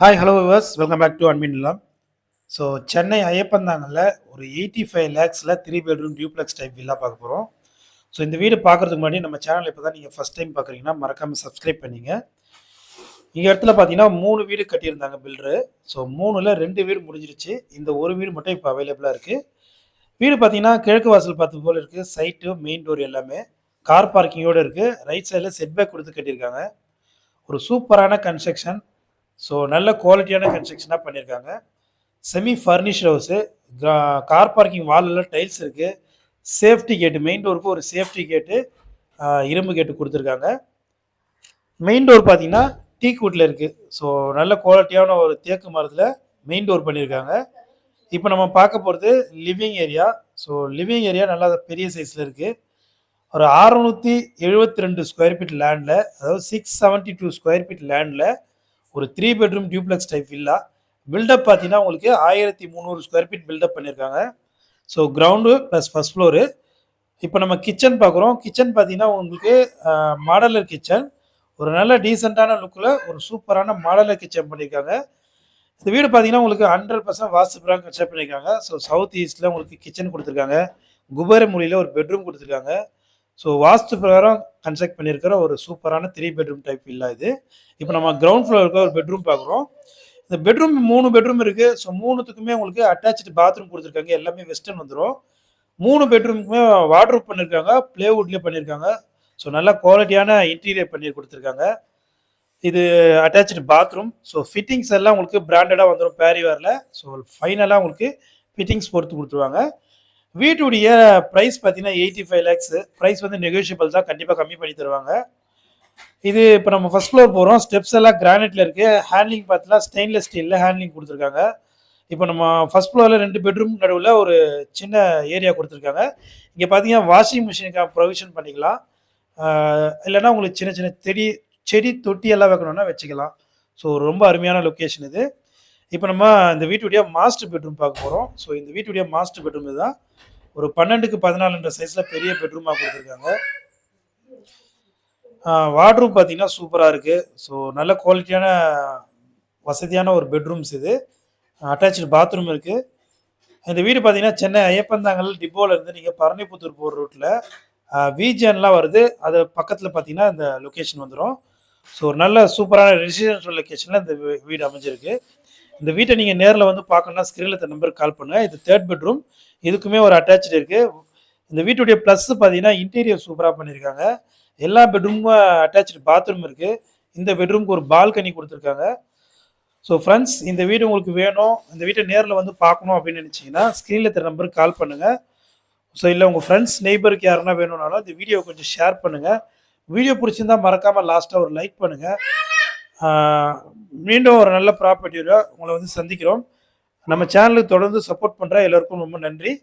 Hi hello viewers welcome back to Anmin இல்லம் so Chennai ஐயப்பந்தாங்கல்ல ஒரு eighty five லேக்ஸில் three bedroom duplex type villa பார்க்க போகிறோம் ஸோ இந்த வீடு பார்க்குறதுக்கு முன்னாடி நம்ம சேனல் இப்போ தான் நீங்கள் ஃபஸ்ட் டைம் பார்க்குறீங்கன்னா மறக்காமல் சப்ஸ்கிரைப் பண்ணிங்க. இங்கே இடத்துல பார்த்தீங்கன்னா மூணு வீடு கட்டியிருந்தாங்க பில்டரு ஸோ மூணில் ரெண்டு வீடு முடிஞ்சிருச்சு. இந்த ஒரு வீடு மட்டும் இப்போ அவைலபிளாக இருக்குது வீடு பார்த்தீங்கன்னா கிழக்கு வாசல் பார்த்து போல் இருக்குது சைட்டு மெயின் டோர் எல்லாமே. கார் பார்க்கிங்கோடு இருக்குது ரைட் சைடில் செட்பேக் கொடுத்து கட்டியிருக்காங்க. ஒரு சூப்பரான கன்ஸ்ட்ரக்ஷன் ஸோ நல்ல குவாலிட்டியான கன்ஸ்ட்ரக்ஷனாக பண்ணியிருக்காங்க. Semi furnished house car parking வாலில் டைல்ஸ் இருக்குது சேஃப்டி கேட்டு மெயின் டோருக்கு ஒரு சேஃப்டி கேட்டு இரும்பு கேட்டு கொடுத்துருக்காங்க. மெயின் டோர் பார்த்தீங்கன்னா டீக் வுட்டில் இருக்குது ஸோ நல்ல குவாலிட்டியான ஒரு தேக்கு மரத்தில் மெயின் டோர் பண்ணியிருக்காங்க. இப்போ நம்ம பார்க்க போகிறது living area so living area நல்லா பெரிய சைஸில் இருக்குது ஒரு அறுநூற்றி எழுபத்தி ரெண்டு ஸ்கொயர் ஃபீட் லேண்டில் அதாவது six seventy two square feet லேண்டில் ஒரு three bedroom duplex type villa built up பார்த்தீங்கன்னா உங்களுக்கு ஆயிரத்தி முந்நூறு ஸ்கொயர் ஃபீட் பில்டப் பண்ணியிருக்காங்க. So ground plus first floor இப்போ நம்ம கிச்சன் பார்க்குறோம். கிச்சன் பார்த்தீங்கன்னா உங்களுக்கு மாடலர் கிச்சன் ஒரு நல்ல டீசெண்டான லுக்கில் ஒரு சூப்பரான மாடலர் கிச்சன் பண்ணியிருக்காங்க. இந்த வீடு பார்த்தீங்கன்னா உங்களுக்கு ஹண்ட்ரட் பர்சன்ட் வாஸ்து பிரகாரம் கன்ஸ்ட்ரக்ட் பண்ணியிருக்காங்க. ஸோ சவுத் ஈஸ்ட்டில் உங்களுக்கு கிச்சன் கொடுத்துருக்காங்க. குபேர மொழியில் ஒரு பெட்ரூம் கொடுத்துருக்காங்க. ஸோ வாஸ்து பிரகாரம் கன்ஸ்ட்ரக்ட் பண்ணியிருக்கிற ஒரு சூப்பரான த்ரீ பெட்ரூம் டைப் இல்லை இது. இப்போ நம்ம கிரவுண்ட் ஃப்ளோர் இருக்க ஒரு பெட்ரூம் பார்க்குறோம். இந்த பெட்ரூம் மூணு பெட்ரூம் இருக்குது ஸோ மூணுத்துக்குமே உங்களுக்கு அட்டாச்சு பாத்ரூம் கொடுத்துருக்காங்க. எல்லாமே வெஸ்டர்ன் வந்துடும் மூணு பெட்ரூமுக்குமே வாட்ரூப் பண்ணியிருக்காங்க ப்ளேவுட்லேயே பண்ணியிருக்காங்க ஸோ நல்ல குவாலிட்டியான இன்டீரியர் பண்ணி கொடுத்துருக்காங்க. இது அட்டாச்சு பாத்ரூம் ஸோ ஃபிட்டிங்ஸ் எல்லாம் உங்களுக்கு பிராண்டடாக வந்துடும் பேரிவேரில் ஸோ ஃபைனலாக உங்களுக்கு ஃபிட்டிங்ஸ் பொறுத்து கொடுத்துருவாங்க. வீட்டுடைய ப்ரைஸ் பார்த்தீங்கன்னா எயிட்டி ஃபைவ் லேக்ஸு ப்ரைஸ் வந்து நெகோஷியபிள் தான். கண்டிப்பாக கம்மி பண்ணி தருவாங்க. இது இப்போ நம்ம ஃபர்ஸ்ட் ஃப்ளோர் போகிறோம் ஸ்டெப்ஸ் எல்லாம் கிரானைட்டில் இருக்குது ஹேண்ட்லிங் பார்த்தீங்கன்னா ஸ்டெயின்லெஸ் ஸ்டீலில் ஹேண்ட்லிங் கொடுத்துருக்காங்க. இப்போ நம்ம ஃபர்ஸ்ட் ஃப்ளோரில் ரெண்டு பெட்ரூம் நடுவில் ஒரு சின்ன ஏரியா கொடுத்துருக்காங்க. இங்கே பார்த்தீங்கன்னா வாஷிங் மிஷினுக்கு ப்ரொவிஷன் பண்ணிக்கலாம். இல்லைன்னா உங்களுக்கு சின்ன சின்ன செடி செடி தொட்டி எல்லாம் வைக்கணும்னா வச்சுக்கலாம். ஸோ ரொம்ப அருமையான லொக்கேஷன் இது. இப்போ நம்ம இந்த வீட்டுடைய மாஸ்டர் பெட்ரூம் பார்க்க போகிறோம் ஸோ இந்த வீட்டுடைய மாஸ்டர் பெட்ரூம் தான் ஒரு பன்னெண்டுக்கு பதினாலுன்ற சைஸில் பெரிய பெட்ரூமாக கொடுத்துருக்காங்க. வார்ட்ரூம் பார்த்தீங்கன்னா சூப்பராக இருக்குது ஸோ நல்ல குவாலிட்டியான வசதியான ஒரு பெட்ரூம்ஸ் இது. அட்டாச்சு பாத்ரூம் இருக்குது இந்த வீடு பார்த்தீங்கன்னா சென்னை ஐயப்பந்தாங்கல் டிப்போலேருந்து நீங்கள் பரணிபுத்தூர் போகிற ரூட்டில் விஜிஎன்லாம் வருது. அது பக்கத்தில் பார்த்தீங்கன்னா இந்த லொக்கேஷன் வந்துடும் ஸோ ஒரு நல்ல சூப்பரான ரெசிடென்ஷியல் லொக்கேஷனில் இந்த வீடு அமைஞ்சிருக்கு. இந்த வீட்டை நீங்கள் நேரில் வந்து பார்க்கணுன்னா ஸ்க்ரீனில் இந்த நம்பருக்கு கால் பண்ணுங்கள் இது தேர்ட் பெட்ரூம் இதுக்குமே ஒரு அட்டாச்சு இருக்குது இந்த வீட்டுடைய ப்ளஸ் பார்த்தீங்கன்னா இன்டீரியர் சூப்பராக பண்ணியிருக்காங்க. எல்லா பெட்ரூமும் அட்டாச்சு பாத்ரூம் இருக்குது இந்த பெட்ரூமுக்கு ஒரு பால்கனி கொடுத்துருக்காங்க. ஸோ ஃப்ரெண்ட்ஸ் இந்த வீடு உங்களுக்கு வேணும். இந்த வீட்டை நேரில் வந்து பார்க்கணும் அப்படின்னு நினச்சிங்கன்னா ஸ்க்ரீனில் தர நம்பருக்கு கால் பண்ணுங்கள் ஸோ இல்லை உங்கள் ஃப்ரெண்ட்ஸ் நெய்பருக்கு யாருன்னா வேணும்னாலும் இந்த வீடியோ கொஞ்சம் ஷேர் பண்ணுங்கள் வீடியோ பிடிச்சிருந்தா மறக்காமல் லாஸ்ட்டாக ஒரு லைக் பண்ணுங்கள் மீண்டும் ஒரு நல்ல ப்ராப்பர்ட்டியோட உங்களை வந்து சந்திக்கிறோம். நம்ம சேனலுக்கு தொடர்ந்து சப்போர்ட் பண்ணுற எல்லோருக்கும் ரொம்ப நன்றி.